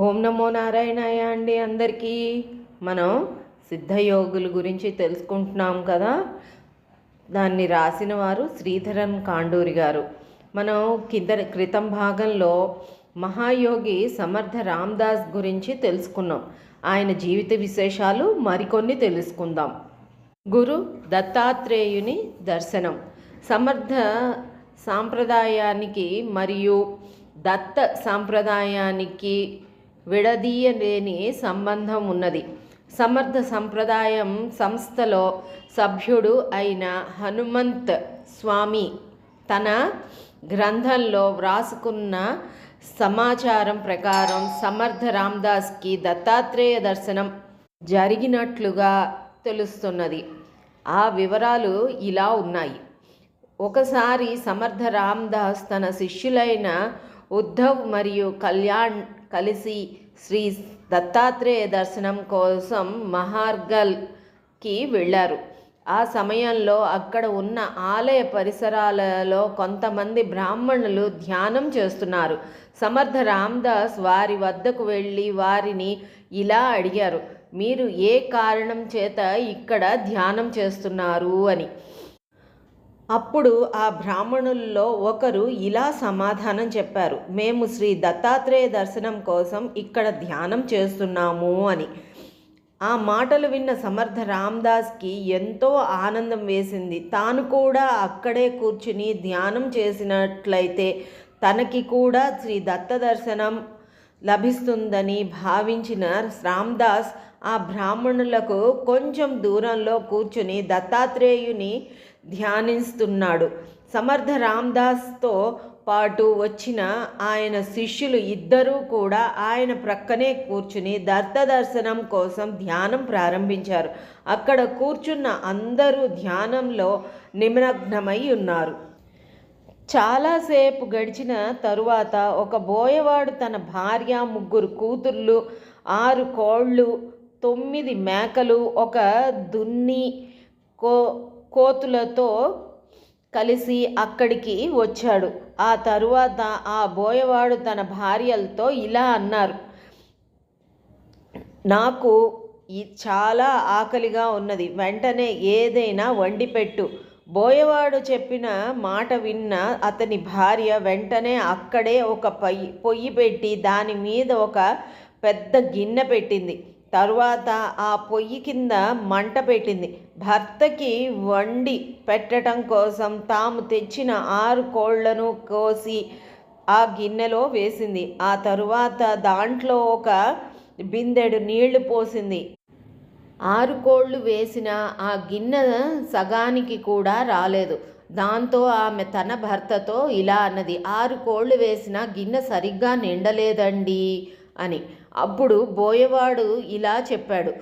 ఓం నమో నారాయణాయ అండి అందరికీ. మనం సిద్ధయోగుల గురించి తెలుసుకుంటున్నాం కదా? దాన్ని రాసిన వారు శ్రీధరన్ కాండూరి గారు. మనం కింద క్రితం భాగంలో మహాయోగి సమర్థ రామ్దాస్ గురించి తెలుసుకున్నాం. ఆయన జీవిత విశేషాలు మరికొన్ని తెలుసుకుందాం. గురు దత్తాత్రేయుని దర్శనం. సమర్థ సాంప్రదాయానికి మరియు దత్త సాంప్రదాయానికి విడదీయలేని సంబంధం ఉన్నది సమర్థ సంప్రదాయం సంస్థలో సభ్యుడు అయిన హనుమంత్ స్వామి తన గ్రంథంలో వ్రాసుకున్న సమాచారం ప్రకారం సమర్థ రామ్దాస్కి దత్తాత్రేయ దర్శనం జరిగినట్లుగా తెలుస్తున్నది. ఆ వివరాలు ఇలా ఉన్నాయి. ఒకసారి సమర్థ రామ్దాస్ తన శిష్యులైన ఉద్ధవ్ మరియు కళ్యాణ్ కలిసి శ్రీ దత్తాత్రేయ దర్శనం కోసం మహార్గల్కి వెళ్ళారు. ఆ సమయంలో అక్కడ ఉన్న ఆలయ పరిసరాలలో కొంతమంది బ్రాహ్మణులు ధ్యానం చేస్తున్నారు. సమర్థ రామ్దాస్ వారి వద్దకు వెళ్ళి వారిని ఇలా అడిగారు మీరు ఏ కారణం చేత ఇక్కడ ధ్యానం చేస్తున్నారు? అని. అప్పుడు ఆ బ్రాహ్మణుల్లో ఒకరు ఇలా సమాధానం చెప్పారు. మేము శ్రీ దత్తాత్రేయ దర్శనం కోసం ఇక్కడ ధ్యానం చేస్తున్నాము అని. ఆ మాటలు విన్న సమర్థ రామ్దాస్కి ఎంతో ఆనందం వేసింది. తాను కూడా అక్కడే కూర్చుని ధ్యానం చేసినట్లయితే తనకి కూడా శ్రీ దత్త దర్శనం లభిస్తుందని భావించిన రామ్దాస్ ఆ బ్రాహ్మణులకు కొంచెం దూరంలో కూర్చుని దత్తాత్రేయుని ధ్యానిస్తున్నాడు. సమర్థ రామ్దాస్తో పాటు వచ్చిన ఆయన శిష్యులు ఇద్దరూ కూడా ఆయన ప్రక్కనే కూర్చుని దత్త దర్శనం కోసం ధ్యానం ప్రారంభించారు. అక్కడ కూర్చున్న అందరూ ధ్యానంలో నిమగ్నమై ఉన్నారు. చాలాసేపు గడిచిన తరువాత ఒక బోయవాడు తన భార్య ముగ్గురు కూతుర్లు ఆరు కోళ్ళు తొమ్మిది మేకలు ఒక దున్ని కో కోతులతో కలిసి అక్కడికి వచ్చాడు. ఆ తరువాత ఆ బోయవాడు తన భార్యలతో ఇలా అన్నారు నాకు ఈ చాలా ఆకలిగా ఉన్నది. వెంటనే ఏదైనా వండి పెట్టు బోయవాడు చెప్పిన మాట విన్న అతని భార్య వెంటనే అక్కడే ఒక పొయ్యి పొయ్యి పెట్టి దాని మీద ఒక పెద్ద గిన్నె పెట్టింది. తరువాత ఆ పొయ్యి కింద మంట పెట్టింది. భర్తకి వండి పెట్టడం కోసం తాము తెచ్చిన ఆరు కోళ్ళను కోసి ఆ గిన్నెలో వేసింది. ఆ తరువాత దాంట్లో ఒక బిందెడు నీళ్ళు పోసింది. ఆరు కోళ్ళు వేసిన ఆ గిన్నె సగానికి కూడా రాలేదు. దాంతో ఆమె తన భర్తతో ఇలా అన్నది. ఆరు కోళ్ళు వేసిన గిన్నె సరిగ్గా నిండలేదండి అని. అప్పుడు బోయవాడు ఇలా చెప్పాడు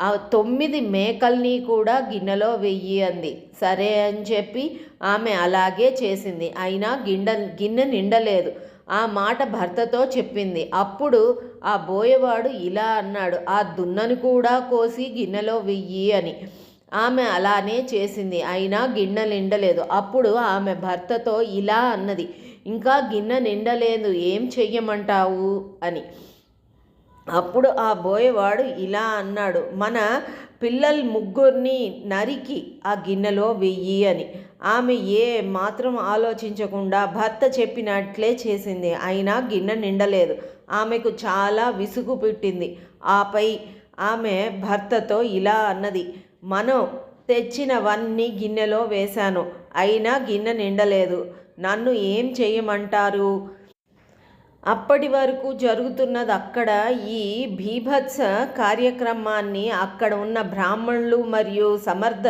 ఆ తొమ్మిది మేకల్ని కూడా గిన్నెలో వెయ్యి అంది. సరే అని చెప్పి ఆమె అలాగే చేసింది. అయినా గిన్నె గిన్నె నిండలేదు. ఆ మాట భర్తతో చెప్పింది. అప్పుడు ఆ బోయవాడు ఇలా అన్నాడు ఆ దున్నను కూడా కోసి గిన్నెలో వెయ్యి అని. ఆమె అలానే చేసింది. అయినా గిన్నె నిండలేదు. అప్పుడు ఆమె భర్తతో ఇలా అన్నది ఇంకా గిన్నె నిండలేదు. ఏం చెయ్యమంటావు? అని. అప్పుడు ఆ బోయవాడు ఇలా అన్నాడు మన పిల్లలు ముగ్గురిని నరికి ఆ గిన్నెలో వెయ్యి అని. ఆమె ఏ మాత్రం ఆలోచించకుండా భర్త చెప్పినట్లే చేసింది. అయినా గిన్నె నిండలేదు. ఆమెకు చాలా విసుగు పెట్టింది. ఆపై ఆమె భర్తతో ఇలా అన్నది మనం తెచ్చినవన్నీ గిన్నెలో వేశాను. అయినా గిన్నె నిండలేదు. నన్ను ఏం చేయమంటారు? అప్పటి వరకు జరుగుతున్నది అక్కడ ఈ భీభత్స కార్యక్రమాన్ని అక్కడ ఉన్న బ్రాహ్మణులు మరియు సమర్థ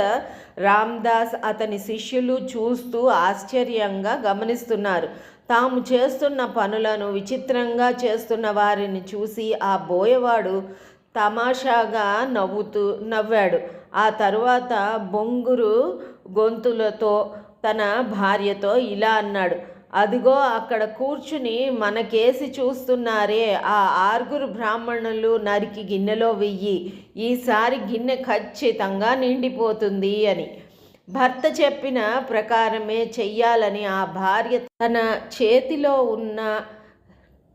రామ్దాస్ అతని శిష్యులు చూస్తూ ఆశ్చర్యంగా గమనిస్తున్నారు. తాము చేస్తున్న పనులను విచిత్రంగా చేస్తున్న వారిని చూసి ఆ బోయవాడు తమాషాగా నవ్వుతూ నవ్వాడు. ఆ తరువాత బొంగురు గొంతులతో తన భార్యతో ఇలా అన్నాడు. అదిగో అక్కడ కూర్చుని మనకేసి చూస్తున్నారే ఆ ఆరుగురు బ్రాహ్మణులు నరికి గిన్నెలో వెయ్యి ఈసారి గిన్నె ఖచ్చితంగా నిండిపోతుంది అని. భర్త చెప్పిన ప్రకారమే చెయ్యాలని ఆ భార్య తన చేతిలో ఉన్న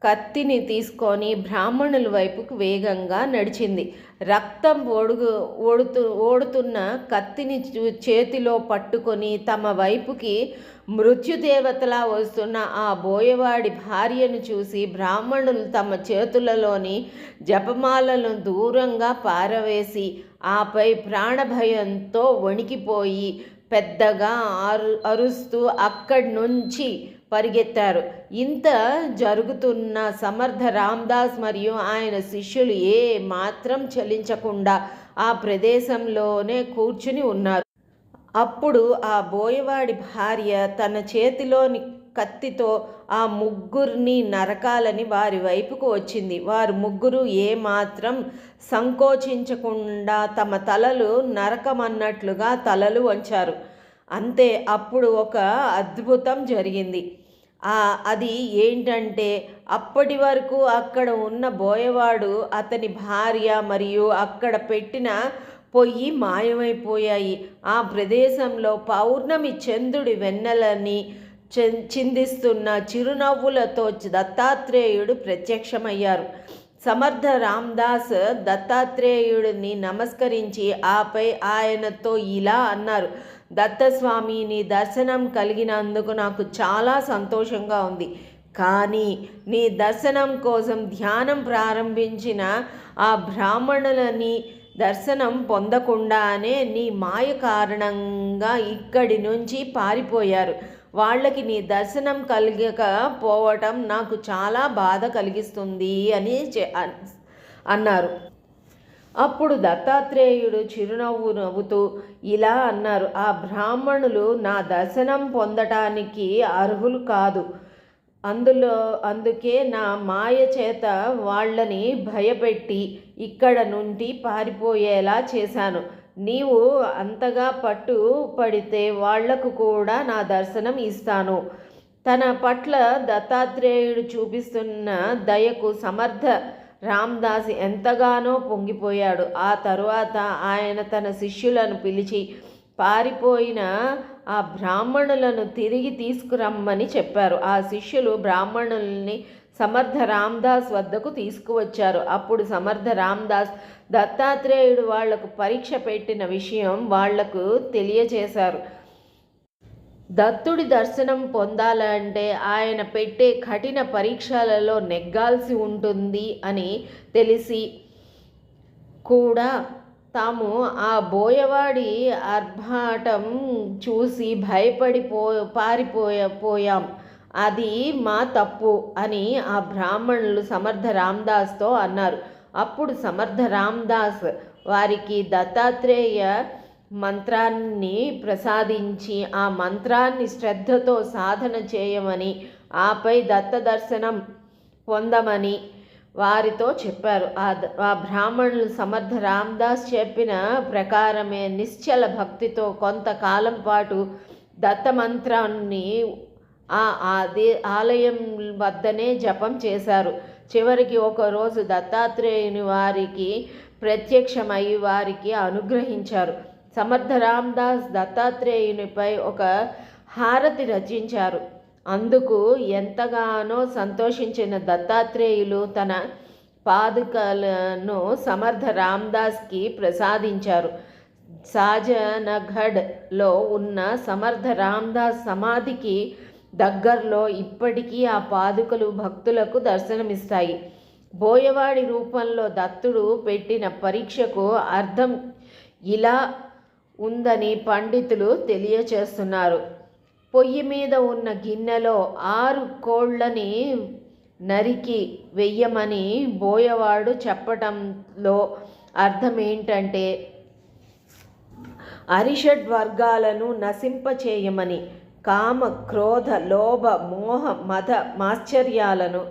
కత్తిని తీసుకొని బ్రాహ్మణుల వైపుకు వేగంగా నడిచింది. రక్తం ఒడుగు ఓడుతు ఓడుతున్న కత్తిని చూ- చేతిలో పట్టుకొని తమ వైపుకి మృత్యుదేవతలా వస్తున్న ఆ బోయవాడి భార్యను చూసి బ్రాహ్మణులు తమ చేతులలోని జపమాలను దూరంగా పారవేసి ఆపై ప్రాణభయంతో వణికిపోయి పెద్దగా అరు అరుస్తూ అక్కడి నుంచి పరిగెత్తారు. ఇంత జరుగుతున్న సమర్థ రామ్దాస్ మరియు ఆయన శిష్యులు ఏ మాత్రం చలించకుండా ఆ ప్రదేశంలోనే కూర్చుని ఉన్నారు. అప్పుడు ఆ బోయవాడి భార్య తన చేతిలోని కత్తితో ఆ ముగ్గురిని నరకాలని వారి వైపుకు వచ్చింది. వారు ముగ్గురు ఏమాత్రం సంకోచించకుండా తమ తలలు నరకమన్నట్లుగా తలలు వంచారు. అంతే అప్పుడు ఒక అద్భుతం జరిగింది. అది ఏంటంటే అప్పటి వరకు అక్కడ ఉన్న బోయవాడు అతని భార్య మరియు అక్కడ పెట్టిన పొయ్యి మాయమైపోయాయి. ఆ ప్రదేశంలో పౌర్ణమి చంద్రుడి వెన్నెలని చిందిస్తున్న చిరునవ్వులతో దత్తాత్రేయుడు ప్రత్యక్షమయ్యారు. సమర్థ రామ్దాస్ దత్తాత్రేయుడిని నమస్కరించి ఆపై ఆయనతో ఇలా అన్నారు దత్తస్వామి నీ దర్శనం కలిగినందుకు నాకు చాలా సంతోషంగా ఉంది. కానీ నీ దర్శనం కోసం ధ్యానం ప్రారంభించిన ఆ బ్రాహ్మణులని దర్శనం పొందకుండానే నీ మాయ కారణంగా ఇక్కడి నుంచి పారిపోయారు. వాళ్ళకి నీ దర్శనం కలిగకపోవటం నాకు చాలా బాధ కలిగిస్తుంది అని అన్- అన్నారు. అప్పుడు దత్తాత్రేయుడు చిరునవ్వు నవ్వుతూ ఇలా అన్నారు ఆ బ్రాహ్మణులు నా దర్శనం పొందటానికి అర్హులు కాదు. అందులో అందుకే నా మాయ చేత వాళ్ళని భయపెట్టి ఇక్కడ నుండి పారిపోయేలా చేశాను. నీవు అంతగా పట్టు పడితే వాళ్ళకు కూడా నా దర్శనం ఇస్తాను. తన పట్ల దత్తాత్రేయుడు చూపిస్తున్న దయకు సమర్థ రామ్దాస్ ఎంతగానో పొంగిపోయాడు. ఆ తరువాత ఆయన తన శిష్యులను పిలిచి పారిపోయిన ఆ బ్రాహ్మణులను తిరిగి తీసుకురమ్మని చెప్పారు. ఆ శిష్యులు బ్రాహ్మణుల్ని సమర్థ రామ్దాస్ వద్దకు తీసుకువచ్చారు. అప్పుడు సమర్థ రామ్దాస్ దత్తాత్రేయుడు వాళ్ళకు పరీక్ష పెట్టిన విషయం వాళ్ళకు తెలియచేశారు దత్తుడి దర్శనం పొందాలంటే ఆయన పెట్టే కఠిన పరీక్షలలో నెగ్గాల్సి ఉంటుంది అని తెలిసి కూడా తాము ఆ బోయవాడి ఆర్భాటం చూసి భయపడిపో పారిపోయ పోయాం. అది మా తప్పు అని ఆ బ్రాహ్మణులు సమర్థ రామ్దాస్తో అన్నారు. అప్పుడు సమర్థ రామ్దాస్ వారికి దత్తాత్రేయ మంత్రాన్ని ప్రసాదించి ఆ మంత్రాన్ని శ్రద్ధతో సాధన చేయమని ఆపై దత్త దర్శనం పొందమని వారితో చెప్పారు. ఆ బ్రాహ్మణులు సమర్థ రామ్దాస్ చెప్పిన ప్రకారమే నిశ్చల భక్తితో కొంతకాలం పాటు దత్త ఆ ఆది ఆలయం వద్దనే జపం చేశారు. చివరికి ఒకరోజు దత్తాత్రేయుని వారికి ప్రత్యక్షమై వారికి అనుగ్రహించారు. సమర్థ రామ్దాస్ దత్తాత్రేయునిపై ఒక హారతి రచించారు. అందుకు ఎంతగానో సంతోషించిన దత్తాత్రేయులు తన పాదుకలను సమర్థ రామ్దాస్కి ప్రసాదించారు. సాజనగఢ్లో ఉన్న సమర్థ రామ్దాస్ సమాధికి దగ్గరలో ఇప్పటికీ ఆ పాదుకలు భక్తులకు దర్శనమిస్తాయి. బోయవాడి రూపంలో దత్తుడు పెట్టిన పరీక్షకు అర్థం ఇలా ఉందని పండితులు తెలియచేస్తున్నారు. పొయ్యి మీద ఉన్న గిన్నెలో ఆరు కోళ్ళని నరికి వెయ్యమని బోయవాడు చెప్పటంలో అర్థం ఏంటంటే అరిషడ్ వర్గాలను నశింపచేయమని కామ క్రోధ లోభ మోహ మత మాశ్చర్యాలను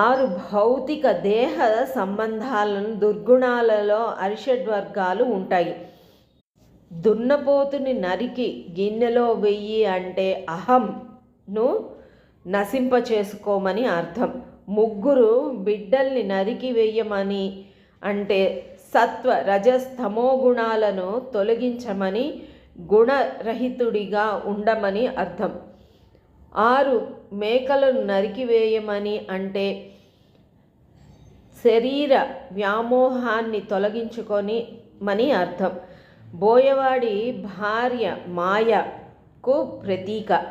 ఆరు భౌతిక దేహ సంబంధాలను దుర్గుణాలలో అరిషడ్ వర్గాలు ఉంటాయి. దున్నపోతుని నరికి గిన్నెలో వెయ్యి అంటే అహంను నశింప చేసుకోమని అర్థం. ముగ్గురు బిడ్డల్ని నరికి వెయ్యమని అంటే సత్వ రజస్తమో గుణాలను తొలగించమని గుణరహితుడిగా ఉండమని అర్థం. ఆరు మేకలను నరికివేయమని అంటే శరీర వ్యామోహాన్ని తొలగించుకొని మని అర్థం. బోయవాడి భార్య మాయకు ప్రతీక.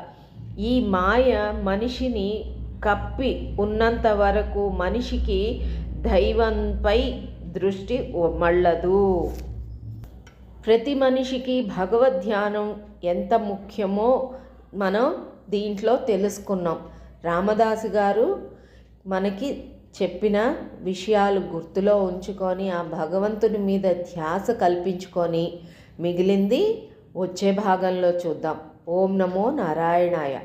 ఈ మాయ మనిషిని కప్పి ఉన్నంత వరకు మనిషికి దైవంపై దృష్టి మళ్ళదు. ప్రతి మనిషికి భగవద్ ధ్యానం ఎంత ముఖ్యమో మనం దీంట్లో తెలుసుకున్నాం. రామదాసు గారు మనకి చెప్పిన విషయాలు గుర్తులో ఉంచుకొని ఆ భగవంతుని మీద ధ్యాస కల్పించుకొని మిగిలింది వచ్చే భాగంలో చూద్దాం. ఓం నమో నారాయణాయ.